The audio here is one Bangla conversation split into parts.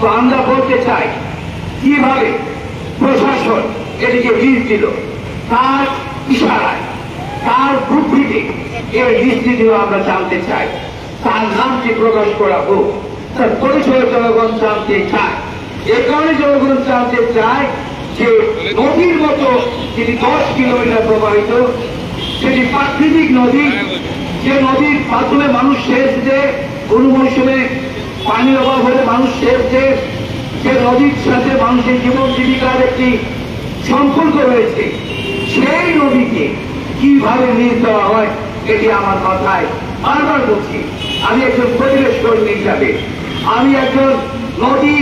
তো আমরা বলতে চাই, কীভাবে প্রশাসন এদিকে লিজ দিল তার ইশারায়, তার বুদ্ধিতে এই লিস্টটি দিল আমরা জানতে চাই, তার নামটি প্রকাশ করা হোক। তার পরিচয় জনগণ জানতে চায়, এ কারণে জনগণ জানতে চায় যে নদীর মতো যেটি দশ কিলোমিটার প্রবাহিত, সেটি প্রাকৃতিক নদী, যে নদীর মাধ্যমে মানুষ সেচ দেয় কোন মৌসুমে পানির অভাব হলে মানুষ দেয় যে নদীর সাথে মানুষের জীবন জীবিকার একটি সম্পর্ক রয়েছে, সেই নদীকে কীভাবে নিয়ে দেওয়া হয়, এটি আমার কথায় বারবার বলছি। আমি একজন পরিবেশ কর্মী হিসাবে। আমি একজন নদী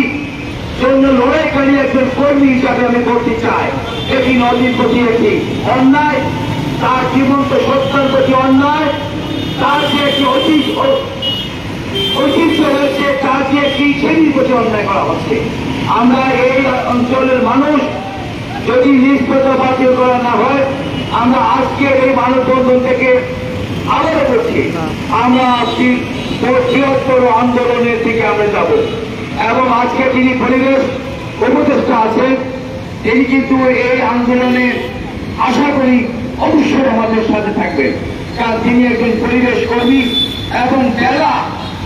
জন্য লড়াইকারী একজন কর্মী হিসাবে আমি বলতে চাই, এটি নদীর প্রতি একটি অন্যায়, তার জীবন্ত সত্তার প্রতি অন্যায়, তার যে একটি ঐতিহ্য ঐতিহ্য রয়েছে তার যে একটি প্রতি অন্যায় করা হচ্ছে। আমরা এই অঞ্চলের মানুষ, যদি নিষ্পত্তা বাতিল করা না হয়, আমরা আজকের এই মানববন্ধন থেকে আবারও করছি। আমরা বৃহত্তর আন্দোলনের দিকে আমরা যাব। এবং আজকে যিনি পরিবেশ উপদেষ্টা আছেন, তিনি কিন্তু এই আন্দোলনে আশা করি অবশ্যই আমাদের সাথে থাকবেন। কারণ তিনি একজন পরিবেশ কর্মী এবং বেলা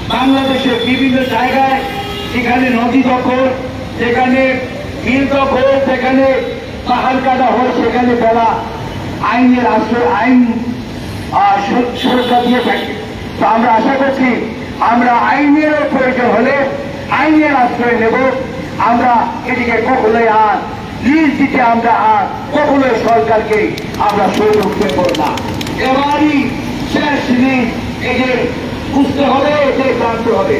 বাংলাদেশের বিভিন্ন জায়গায় যেখানে নদী দখল, যেখানে মিল দখল, যেখানে পাহাড় কাটা হয়, সেখানে বেলা আইনের আশ্রয়, আইন সুরক্ষা দিয়ে থাকে। তো আমরা আশা করছি আমরা আইনের প্রয়োজন হলে আইনের আশ্রয় নেব। আমরা এদিকে কখনোই আর লিজ দিতে আমরা আর কখনোই সরকারকে আমরা সুযোগ দেব না। এবারই শেষ দিন এদের বুঝতে হবে এদের জানতে হবে।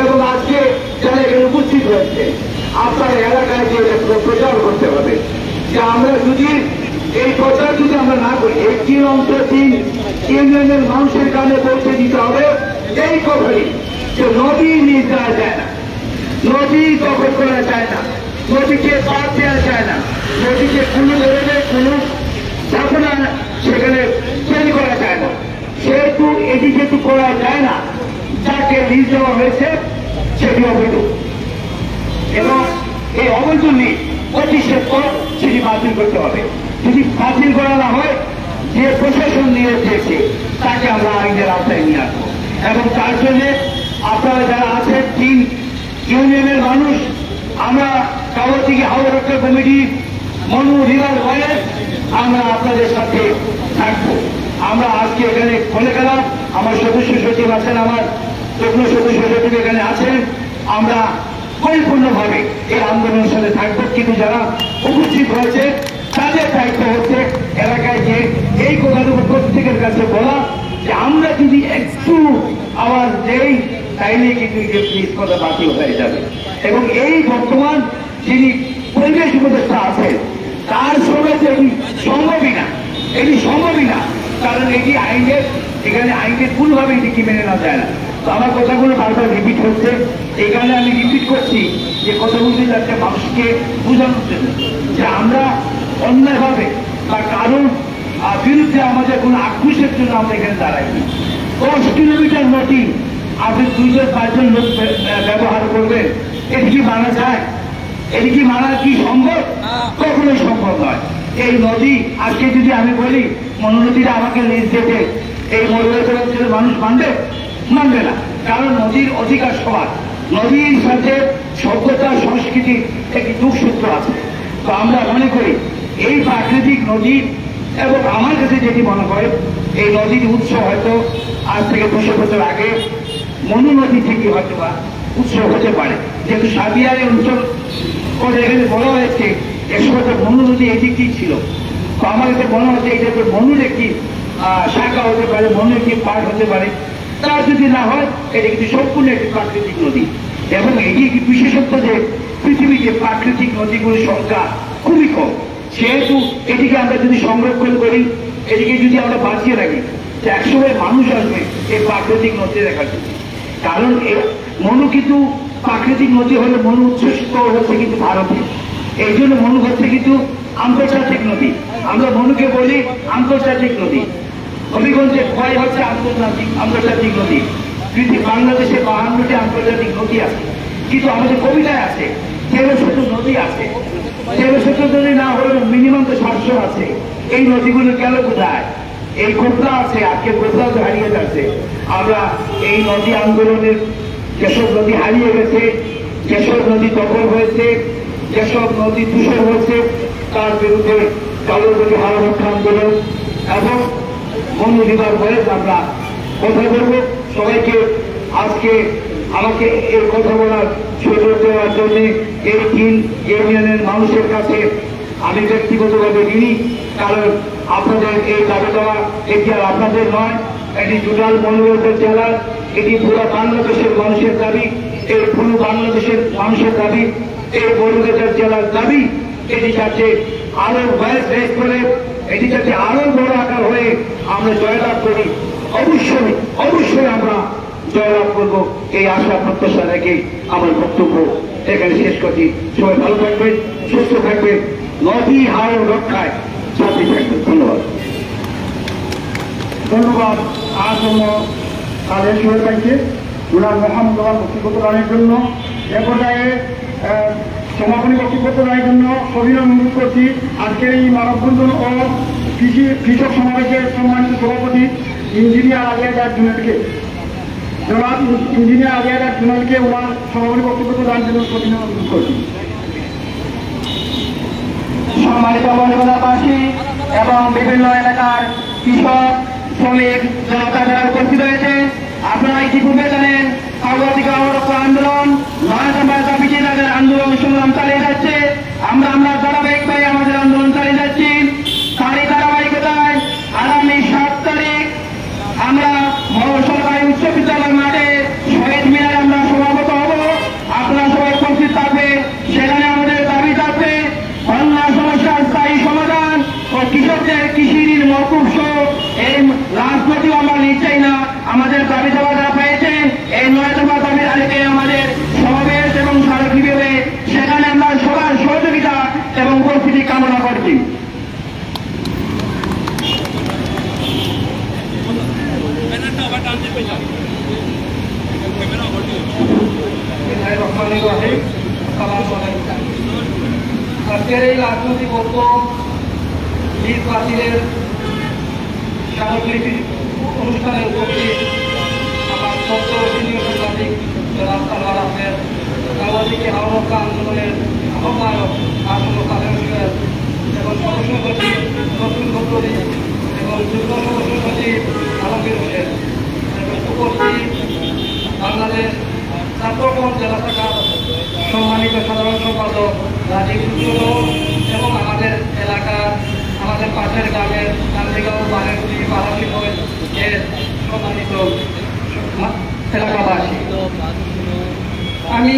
এবং আজকে যারা এখানে উপস্থিত হয়েছে। আপনার এলাকায় যে প্রচার করতে হবে। যে আমরা যদি এই প্রচার যদি আমরা না করি, একটি তিন ইউনিয়নের মানুষের কানে পৌঁছে দিতে হবে, এই কথাই। যে নদী নিয়ে যাওয়া যায় না। নদী দখল করা যায় না। নদীকে বাদ দেওয়া যায় না। নদীকে কোনো ধরনের কোনো স্থাপনা সেখানে তৈরি করা যায় না। সেহেতু এটি যেহেতু করা যায় না। যাকে লিজ দেওয়া হয়েছে সেটি অবৈধ? এবং এই অবৈধ লিজ পঁচিশের পর সেটি বাতিল করতে হবে। যদি বাতিল করা না হয়, যে প্রশাসন নিয়ে দিয়েছে তাকে আমরা আইনের আওতায় নিয়ে আসব। এবং তার জন্য আপনারা যারা আছেন, তিন ইউনিয়নের মানুষ, আমরা কাগজ থেকে হাওড়া রক্ষা কমিটি, মনু রিভার হয়ে আমরা আপনাদের সাথে থাকব। আমরা আজকে এখানে বলে গেলাম। আমার সদস্য সচিব আছেন আমার এখানে আছেন, আমরা পরিপূর্ণভাবে এই আন্দোলনের সাথে থাকব। কিন্তু যারা উপস্থিত হয়েছে, তাদের দায়িত্ব হচ্ছে এলাকায় যে এই কথাটুকু প্রত্যেকের কাছে বলা যে আমরা যদি একটু আওয়াজ দেই, তাইলে কিন্তু কথা বাতিল হয়ে যাবে। এবং এই বর্তমান যিনি পরিবেশ উপদেষ্টা আছেন, তার তো এটি সম্ভবই না। এটি সম্ভবই না। কারণ এটি আইনের, এখানে আইনের কোনোভাবে এটিকে মেনে নেওয়া যায় না। আমার কথাগুলো বারবার রিপিট হচ্ছে। এখানে আমি রিপিট করছি যে কথাগুলো যাতে মানুষকে বোঝানোর জন্য। যে আমরা অন্যায়ভাবে বা কারণ বিরুদ্ধে আমাদের কোনো আক্রোশের জন্য আমরা এখানে দাঁড়াই দশ কিলোমিটার নদী আপনি দুইজন, পাঁচজন লোক ব্যবহার করবেন। এটি কি মানা যায়? এটি কি মানা কি সম্ভব? কখনোই সম্ভব নয়। এই নদী, আজকে যদি আমি বলি মনোনদীরা আমাকে লিজ দেবে এই মরুয়াচল মানুষ মানবে? মানবে না। কারণ নদীর অধিকার সবার নদীর সাথে সভ্যতা সংস্কৃতির একটি দুঃসূত্র আছে। তো আমরা মনে করি, এই প্রাকৃতিক নদী এবং আমার কাছে যেটি মনে হয়, এই নদীর উৎস হয়তো আজ থেকে দুশো বছর আগে মনু নদী থেকে হয়তো বা উৎস হতে পারে। যেহেতু সাবিয়ারি অঞ্চল করে এখানে বলা হয়েছে বছর মনু নদী এদিকেই ছিল। তো আমার কাছে মনে হচ্ছে এটা তো মনুর একটি শাখা হতে পারে, মনুর একটি পার্ট হতে পারে তা যদি না হয়, এটা কিন্তু সম্পূর্ণ একটি প্রাকৃতিক নদী। এবং এটি একটি বিশেষত্ব যে পৃথিবীতে প্রাকৃতিক নদীগুলির সংখ্যা খুবই কম। সেহেতু এটিকে আমরা যদি সংরক্ষণ করি, এটিকে যদি আমরা বাঁচিয়ে রাখি, তো একসময় মানুষ আসবে এই প্রাকৃতিক নদী দেখার জন্য। কারণ মনু কিন্তু প্রাকৃতিক নদী হলে মনু উচ্ছ্বসিত হচ্ছে কিন্তু ভারতে। এই জন্য মনু হচ্ছে কিন্তু আন্তর্জাতিক নদী। আমরা মনুকে বলি আন্তর্জাতিক নদী। হবিগঞ্জে ক্ষয় হচ্ছে আন্তর্জাতিক আন্তর্জাতিক নদী পৃথিবী বাংলাদেশে বাহান্নটি আন্তর্জাতিক নদী আছে। কিন্তু আমাদের কবিতায় আছে, তেরো শত নদী আছে। তেরো শত নদী না হলেও মিনিমাম তো সাতশো আছে। এই নদীগুলো গেল কোথায়? এই গোপলা আছে, আজকে গোপলা তো হারিয়ে যাচ্ছে। আমরা এই নদী আন্দোলনের যেসব নদী হারিয়ে গেছে, যেসব নদী দখল হয়েছে, যেসব নদী দূষণ হয়েছে, তার বিরুদ্ধে জলনদী হাররক্ষা আন্দোলন এবং মনোনিবার হয়ে আমরা কথা বলব। সবাইকে আজকে আমাকে এই কথা বলার সুযোগ দেওয়ার জন্য এই তিন ইউনিয়নের মানুষের কাছে আমি ব্যক্তিগতভাবে ঋণী, কারণ আপনাদের এই দাবি দেওয়া এটি আর আপনাদের নয়, এটি টোটাল মনোরঞ্জন জেলার, এটি পুরো বাংলাদেশের মানুষের দাবি, এই পুরো বাংলাদেশের মানুষের দাবি, এই মনোরঞ্জন জেলার দাবি, এটি যাতে আরও বয়স রেস এটি যাতে আরও বড় আকার হয়ে আমরা জয়লাভ করি। অবশ্যই অবশ্যই আমরা জয়লাভ করব। এই আশা, প্রত্যাশা রেখে আমার বক্তব্য এখানে শেষ করছি। সবাই ভালো থাকবেন, সুস্থ থাকবেন। নদী হার রক্ষায় সাথে থাকবেন। ধন্যবাদ। ধন্যবাদ আসন্ন কাদের সোহেল ভাইকে ওনার মহান প্রদানের জন্য। এ পর্যায়ে সমাপনী বক্তব্য প্রদানের জন্য সবিনয় অনুরোধ করছি। আজকের এই মানববন্ধন ও কৃষি কৃষক সমাবেশের সম্মানিত সভাপতি ইঞ্জিনিয়ার আলিয়া জার জুনেলকে। জনাব ইঞ্জিনিয়ার আলিয়া জার জুনেলকে ওনার সমাপনী বক্তব্য প্রদানের জন্য সবিনয় অনুরোধ করছি। সম্মানিত মহিলাবাসী এবং বিভিন্ন এলাকার কৃষক, শ্রমিক, জনতা যারা উপস্থিত হয়েছে আপনারা ইতিপূর্বে জানেন সাংবাদিক অবরক্ষা আন্দোলন নয় দফা দাবিতে তাদের আন্দোলন সংগ্রাম চালিয়ে যাচ্ছে আমরা আমরা ধারাবাহিকভাবে আমাদের আন্দোলন চালিয়ে যাচ্ছি তারই ধারাবাহিকতায় আগামী সাত তারিখ আমরা মহল সরকারি উচ্চ বিদ্যালয় মাঠে শহীদ মিনারে আমরা সমাগত হব আপনারা সবাই উপস্থিত থাকবে সেখানে আমাদের দাবি থাকবে বন্যা সমস্যার স্থায়ী সমাধান ও কৃষকদের কৃষি ঋণ মকুব সহ এই রাজনীতি আমরা নিচ্ছাই না আমাদের দাবি দেওয়া যা পেয়েছে, এই নয় দফা দাবির আগে আমাদের সমাবেশ এবং স্মারকলিপিতে সেখানে আমরা সবার সহযোগিতা এবং উপস্থিতি কামনা করছি। আজকের এই রাজনৈতিক ঐক্য বীর বাতিলের স্মারকলিপি অনুষ্ঠানে উপস্থিত সাংবাদিক আহ্বকা আন্দোলনের আহ্বায়ক আসন্ন কাদের এবং সদস্য সচিব এবং যুগ্ম সদস্য সচিব এবং উপস্থিত বাংলাদেশ জেলা শাখার সম্মানিত সাধারণ সম্পাদক রাজীব এবং আমাদের এলাকার আমাদের পাশের গ্রামের গান্ধীগাঁও বারেগুলি পাড়াশি এর সম্মানিত এলাকাবাসী। আমি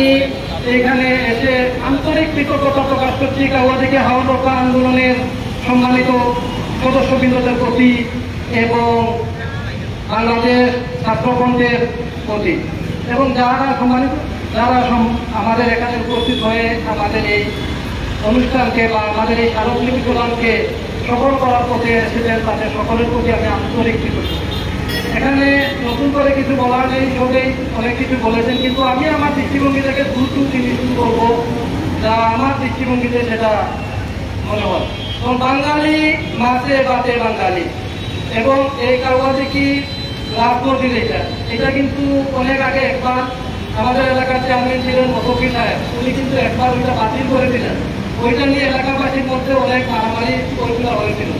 এখানে এসে আন্তরিক কৃতজ্ঞতা প্রকাশ করছি কাওয়াদিকে হাওয়া আন্দোলনের সম্মানিত সদস্যবৃন্দদের প্রতি এবং বাংলাদেশ ছাত্রফ্রন্টের প্রতি। এবং যারা সম্মানিত, যারা আমাদের এখানে উপস্থিত হয়ে আমাদের এই অনুষ্ঠানকে বা আমাদের এই স্মারকলিপি প্রদানকে সফল করার পথে এসেছেন, তাদের সকলের প্রতি আমি আন্তরিক কৃতজ্ঞ। এখানে নতুন করে কিছু বলার নেই সবেই অনেক কিছু বলেছেন, কিন্তু আমি আমার দৃষ্টিভঙ্গি থেকে দুটো জিনিস বলব যা আমার দৃষ্টিভঙ্গিতে সেটা মনে হয় তো বাঙালি মাছে বাতে বাঙালি, এবং এই কাগজে কি রাজনৈতিক এটা? এটা কিন্তু অনেক আগে একবার আমাদের এলাকার চেয়ারম্যান ছিলেন মতকি সাহেব উনি কিন্তু একবার ওইটা বাতিল করে দিলেন। ওইটা নিয়ে এলাকাবাসীর মধ্যে অনেক মারামারি ওইগুলো হয়েছিল।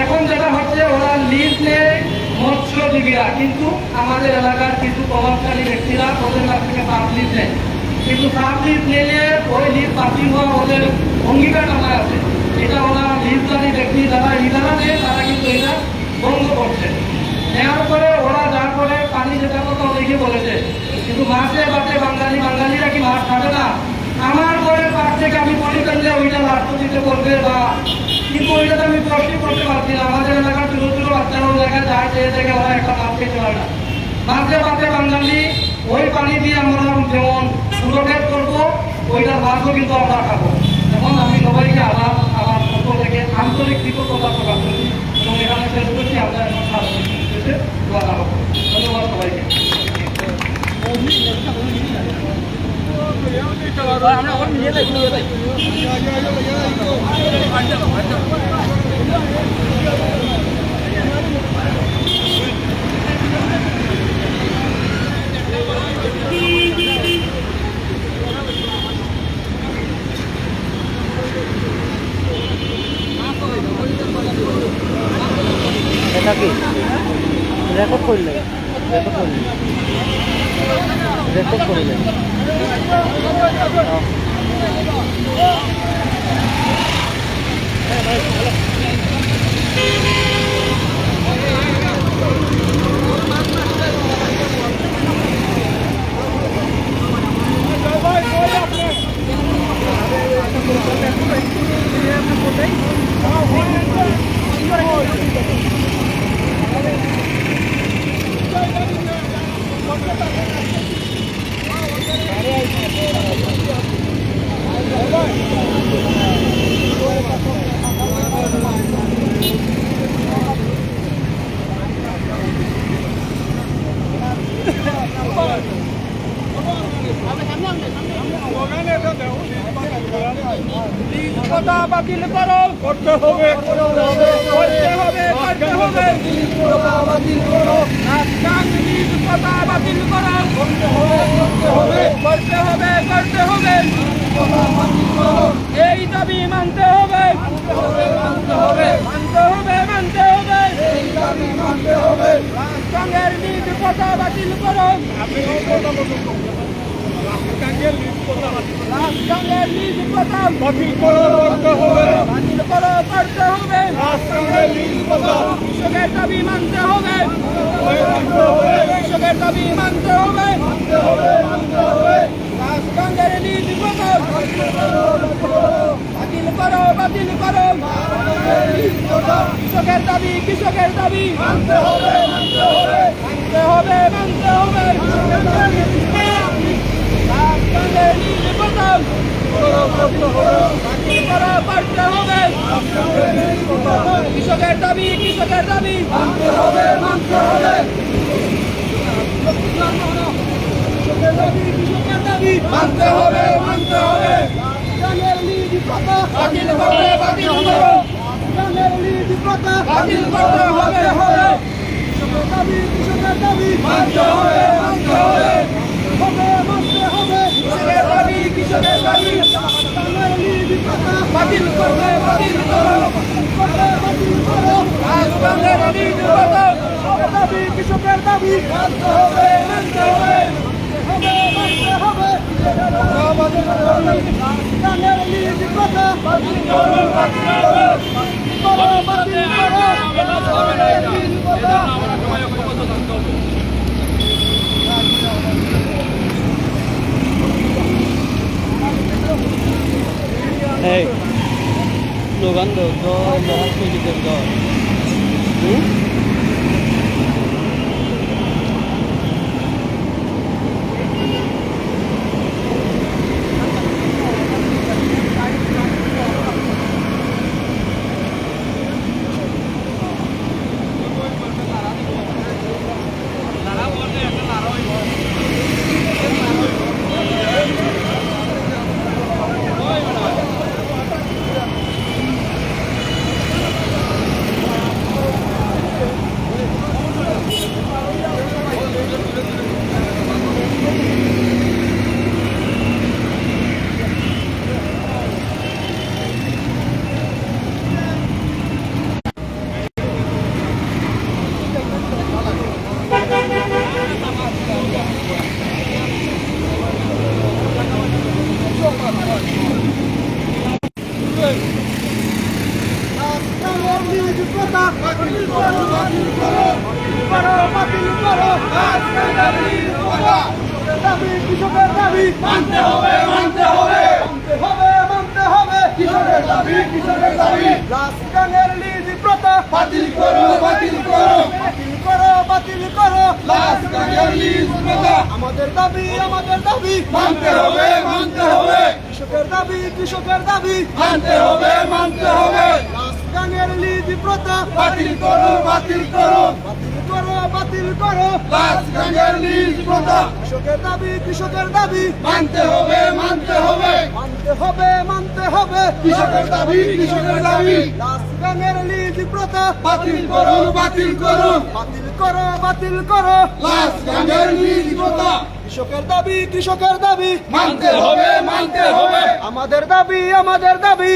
এখন যেটা হচ্ছে, ওরা লিজ নেয় মৎস্যজীবীরা কিন্তু আমাদের এলাকার কিছু প্রভাবশালী ব্যক্তিরা ওদের কাছ থেকে সাপ লিজ নেয়। কিন্তু সাপ লিজ নিলে ওই লিজ বাতিল হওয়া ওদের অঙ্গীকার নামায় আছে এটা ওরা লিজদারি ব্যক্তি যারা, ইদারা নেয়, তারা কিন্তু এটা বন্ধ করছে। নেওয়ার পরে ওরা যা করে পানি যেটা কথা দেখে বলেছে, কিন্তু মাছে বাটে বাঙালি, বাঙালিরা কি মাছ খাবে না? আমার ঘরের পাশ থেকে আমি মনে করি যে ওইটা রাষ্ট্রপতিতে করবে বা কিন্তু ওইটাতে আমি প্রশ্ন করতে পারছি? না আমাদের এলাকার ছোট ছোট বাচ্চারা ওই জায়গায় যায় যে দেখে ওরা একটা মাছ খেতে পারে না। মাছে বাটে বাঙালি ওই পানি দিয়ে আমরা যেমন সুরক্ষেট করব, ওইটার মাছও কিন্তু আমরা খাব। এবং আমি সবাইকে আবার আমার থেকে আন্তরিক কৃতজ্ঞতা প্রকাশ এবং এখানে শেষ করছি, আমরা এখন ধন্যবাদ সবাইকে। এটা কি? রেকর্ড করলে। রেকর্ড করলে। রেকর্ড করলে। করতে হবে। করতে হবে করতে হবে। বাতিল করো কথা বাতিল করো। করতে হবে করতে হবে। করতে হবে এই দাবি মানতে হবে। মানতে হবে মানতে হবে। মানতে হবে এই দাবি মানতে হবে রাষ্ট্রের নিজ কথা বাতিল করো। রাষ্ট্রের কৃষকের দাবি মানতে হবে কৃষকের দাবি মানতে হবে নিজ কথা বাতিল করো বাতিল করো কৃষকের দাবি কৃষকের দাবি মানতে হবে মানতে হবে মানতে হবে মানতে হবে রাষ্ট্রের নিজ কথা বাতিল করো করতে হবে কৃষকের দাবি কৃষকের দাবি হবে মানতে হবে কৃষকের দাবি মানতে হবে মানতে হবে কৃষকের দাবি মানতে হবে মানতে হবে হবে। কৃষকের দাবি হবে মানতে হবে গানের নীতি কথা এই স্লোগান দাও তো মহান সৈনিকের দল হুম? মানতে হবে মানতে হবে। দাবি দাবি। করো, বাতিল করো। করো, বাতিল করো। প্রথা আমাদের দাবি আমাদের দাবি মানতে হবে মানতে হবে। কৃষকের দাবি কৃষকের দাবি মানতে হবে মানতে হবে। বাতিল করো বাতিল করো। বাতিল করো বাতিল করো। লাশ গাঙ্গের লিজ প্রথা। কৃষকের দাবি কৃষকের দাবি। মানতে হবে মানতে হবে। মানতে হবে মানতে হবে। কৃষকের দাবি কৃষকের দাবি। লাশ গাঙ্গের লিজ প্রথা। বাতিল করো বাতিল করো। বাতিল করো বাতিল করো। লাশ গাঙ্গের লিজ প্রথা। কৃষকের দাবি কৃষকের দাবি। মানতে হবে মানতে হবে। আমাদের দাবি আমাদের দাবি।